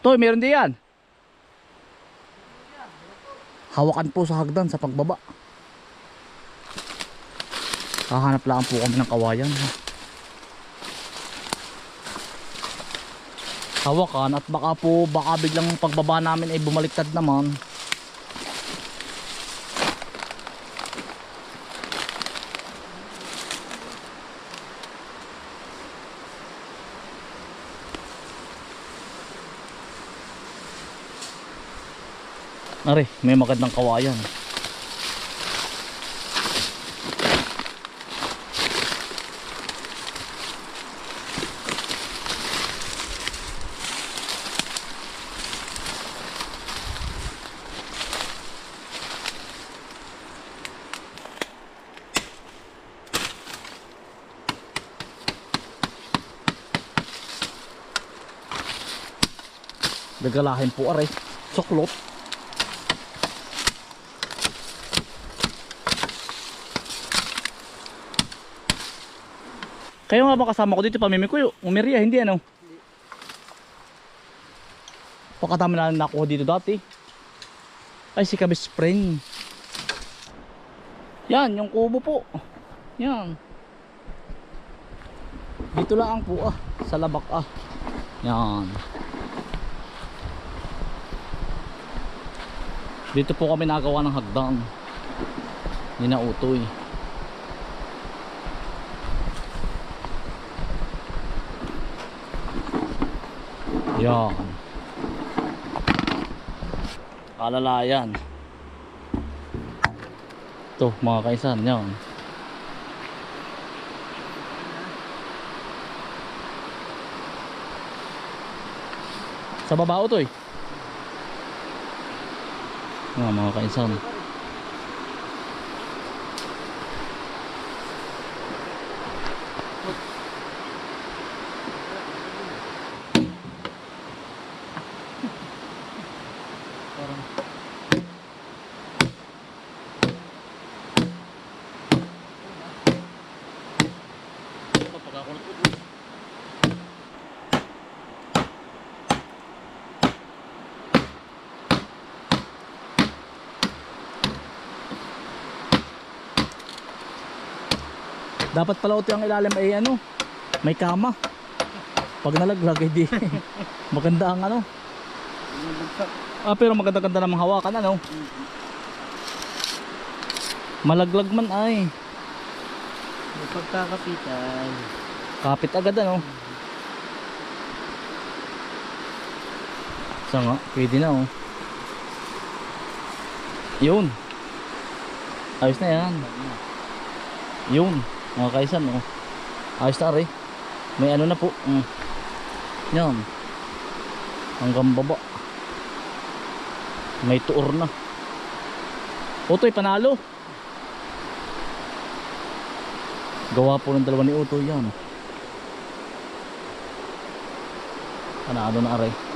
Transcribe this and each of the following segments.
Toy, meron din yan. Hawakan po sa hagdan sa pagbaba. Hahanap lang po kami ng kawayan. Hawakan at baka po baka biglang pagbaba namin ay bumaliktad naman. Are, may magandang kawayan. Gagalahin po are. Suklot. Kayo nga ba kasama ko dito pamimi ko umirya hindi ano? Pakatama na nakuha dito dati. Ay si Kabis Spring. Yan, yung kubo po. Yan. Dito lang po ah, sa labak ah. Yan. Dito po kami nagawa ng hagdan. Hindi na Yan. Kalalayan. Ito mga kaisan. Yan. Sa baba to eh. Mga mga kaisan. Dapat pala ito ang ilalim ay ano, may kama. Pag nalaglag, hindi. maganda ang ano. Ah, pero maganda-ganda namang hawakan, ano. Malaglag man ay. Pagkakapitan. Kapit agad, ano. Isa nga, pwede na, oh. Yun. Ayos na yan. Yun. Mga kaisan, oh. Ayos na, re. May ano na po. Mm. Yan. Hanggang baba. May tuor na. Utoy, panalo. Gawa po ng dalawa ni Utoy yan. Panalo na, aray.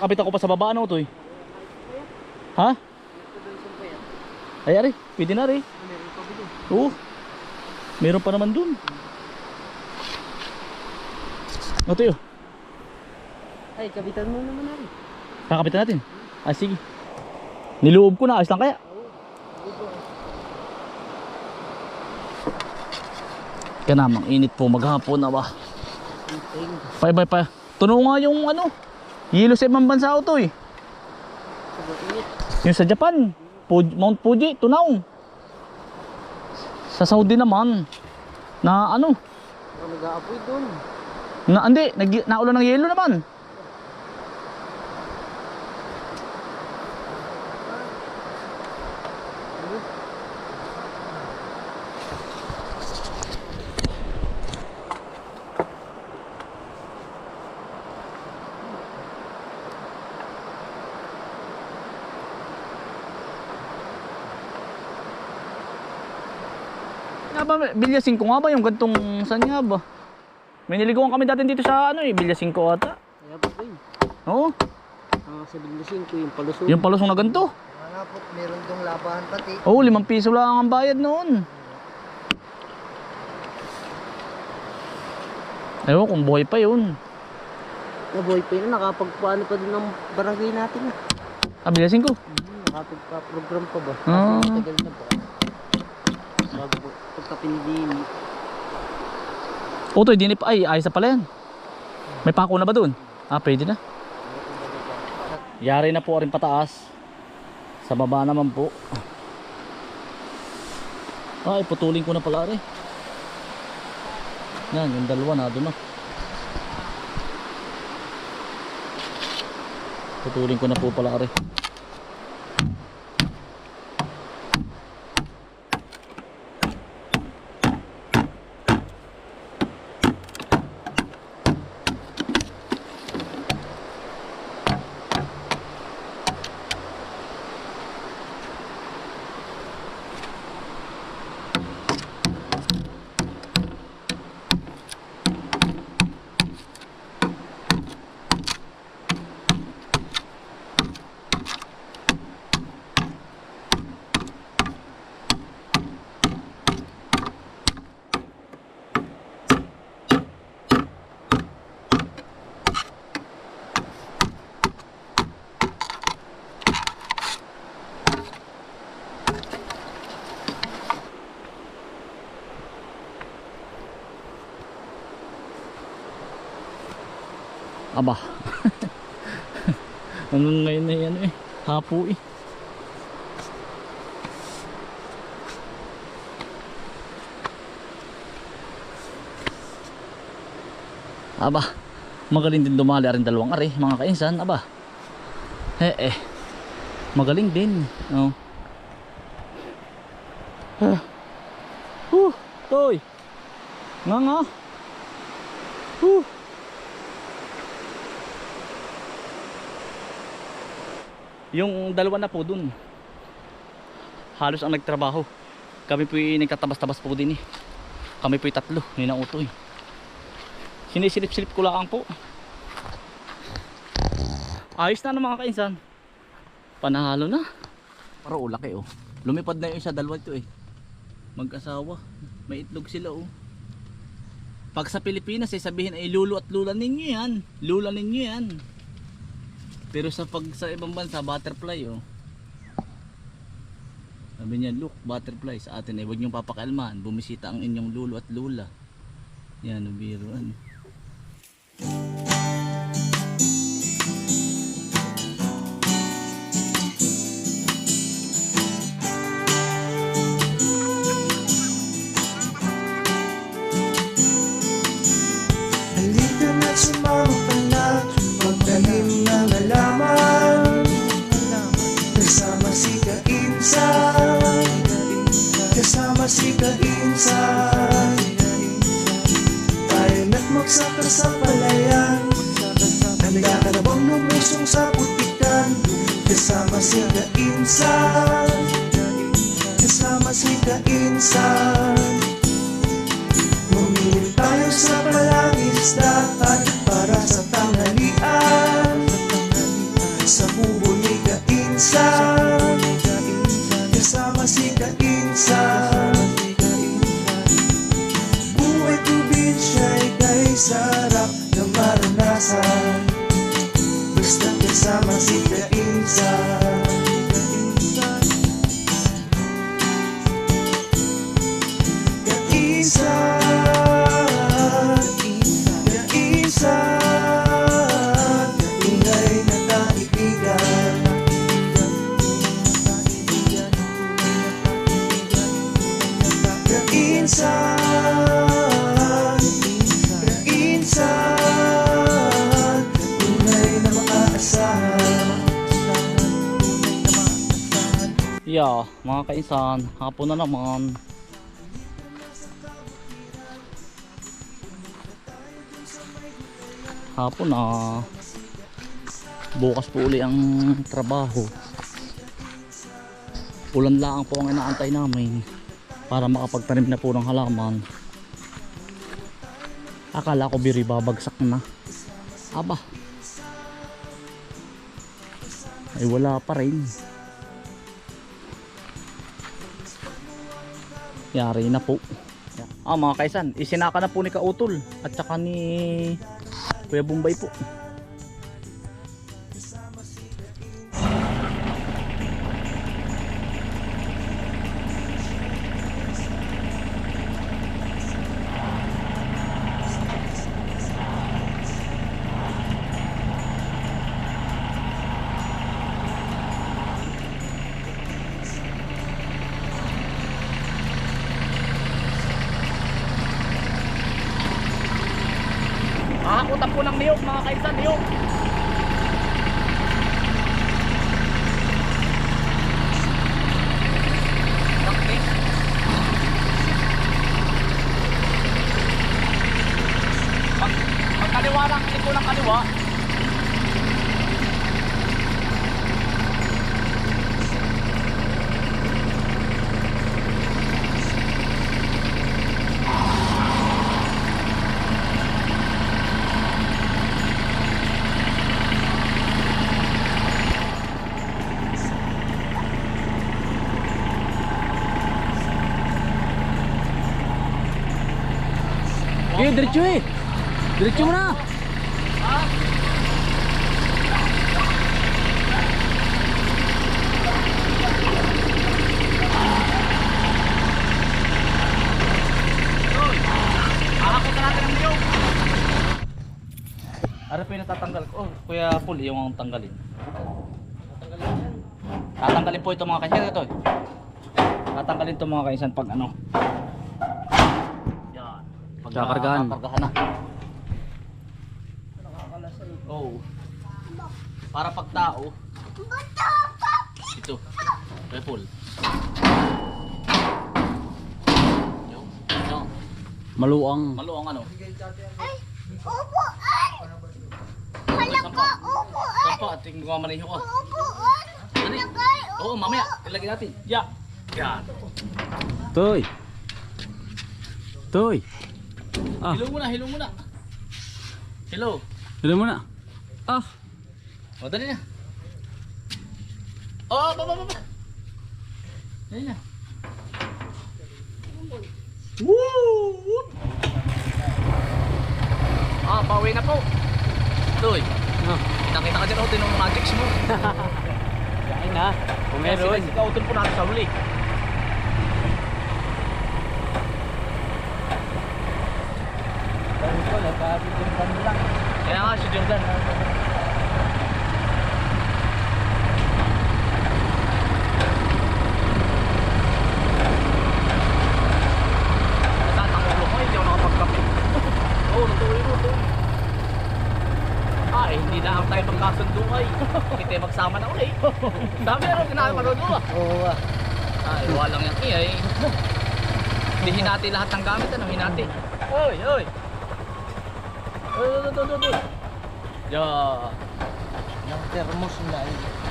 Kakapit ako pa sa baba ano to eh. Ha? Ay ari, pwede na rin. Oo. Meron pa naman dun. Ito yun. Ay, kapitan mo naman na rin. Kakapitan natin. Ah, sige. Niloob ko na. Ayos lang kaya. Kaya namang init po maghapon na ba. Ting. Pa, pa, pa. Tuno nga yung ano. Yelo sa ibang bansa ito eh. Sobrang init. Yung sa Japan. Pu- Mount Fuji, tunaw. Sa Saudi naman. Na ano. Nag-aapoy doon. Na, hindi. Nag, naulan ng yelo naman. Nga ba, Bilya 5 nga ba yung gantong saan nga ba? May niligawan kami dati dito sa ano eh, Bilya 5 ata. Kaya po ko yun. Oo, Ang sa Bilasing ko yung palusong. yung palusong na ganito. Wala po, meron dong labahan pati. Oo, oh, 5 piso lang ang bayad noon. Ewan kung buhay pa yun. Nabuhay pa yun. Nakapagpaano pa din ng barangay natin. ah. Ah, Bilya 5. Hmm, Nakapagpa-program pa ba? Ah. Matagal na ba? Bago po. Pagkapindini. Otoy, di pa. Ay, ayos na pala yan. May pako na ba dun? Ah, pwede na. Yari na po rin pataas. Sa baba naman po. Ay, putulin ko na pala rin. Yan, yung dalawa na doon. Putulin ko na po pala rin. Aba. ano ngayon na yan eh. Hapo eh. Aba. Magaling din dumali rin dalawang ari, mga kainsan. Aba. Eh eh. Magaling din. Oh. Ah. Huh, toy. Nga nga. Huh. Yung dalawa na po dun. Halos ang nagtrabaho. Kami po yung nagtatabas-tabas po din eh. Kami po yung tatlo, ni na utoy. Sinisilip-silip ko lang po. Ayos na ng mga kainsan. Panahalo na. Para ulaki oh. Lumipad na yung isa, dalawa ito eh. Mag-asawa. May itlog sila oh. Pag sa Pilipinas eh sabihin ay lulo at lula ninyo yan. Lula ninyo yan. Pero sa pag sa ibang bansa, butterfly oh. Sabi niya, look, butterfly sa atin eh, huwag niyong papakalman. Bumisita ang inyong lulo at lula. Yan, no, biruan. Kasama si Kainsan. Kasama si Kainsan. Mumilip tayo sa palangis dapat Para sa tanghalian. Sa buho ni Kainsan. Kasama si Kainsan. Buhay ko bin siya'y kay sarap Na maranasan. Yeah, mga kainsan, hapon na naman. Hapon na. Bukas po uli ang trabaho. Ulan lang po ang inaantay namin para makapagtanim na po ng halaman. Akala ko biri babagsak na. Aba. Ay wala pa rin. Yari na po. Ah mga kaisan, isinaka na po ni Kautol at saka ni Kuya Bumbay po. Po ng niyog mga kaisan, niyog. Pag, pag kaliwa lang, liko ng kaliwa. Diretso eh. Diretso mo na. Ano po yung natatanggal ko? Oh, Kuya Paul, yung ang tanggalin. Tatanggalin po ito mga kaisan. Ito. Tatanggalin ito mga kaisan pag ano. Pag Kakargahan. Kakargahan na. Oo. Para pag tao. Ito. Yo. Yo. Maluang. Maluang ano? Upuan! Wala ka upuan! Saan pa? Tingin ko maniho ko. Upuan! Ano eh? Oo, mamaya. Ilagay natin. Ya. Yan. Toy. Toy. Ah. Hello muna, hello muna. Hello. Hello muna. Ah. O, dali na. Oh, ba, ba, ba, ba. Dali na. Woo! Ah, pauwi na po. Doy. Ah. Nakita ka dyan ako din ng magics mo. Kain na. Kung Kaya sila si Kauton po natin sa huli. Kaya nga si Jordan. Natatangulo ko, nakapagkape. Oo, natuloy mo to. Ah, eh, hindi na ang tayo ay. Tayo magsama na ulit. Dami na rin manood mo ah. Oo ah. Ay, walang yan iya eh. Hindi hinati lahat ng gamit, ano? Hinati. Oy, oy. Oy, oy, oy. Ya, Yung thermos na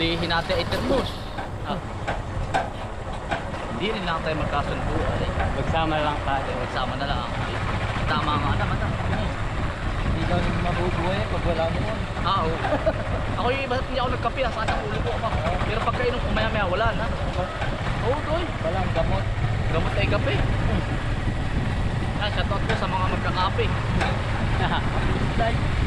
di hinati ay termos. Ah. Hindi rin lang tayo magkasundo ay. Magsama lang tayo. Magsama na lang. Eh, Tama nga naman ah. Hindi ka rin mabubuhay pag wala mo nun. Ah, oo. Ako yung iba, hindi ako nagkape, ah, sana ulo ko ako. Pero pagkainom ko maya-maya, wala na. Oo, doy. Walang gamot. Gamot ay kape. Ah, shoutout po sa mga magkakape. よし。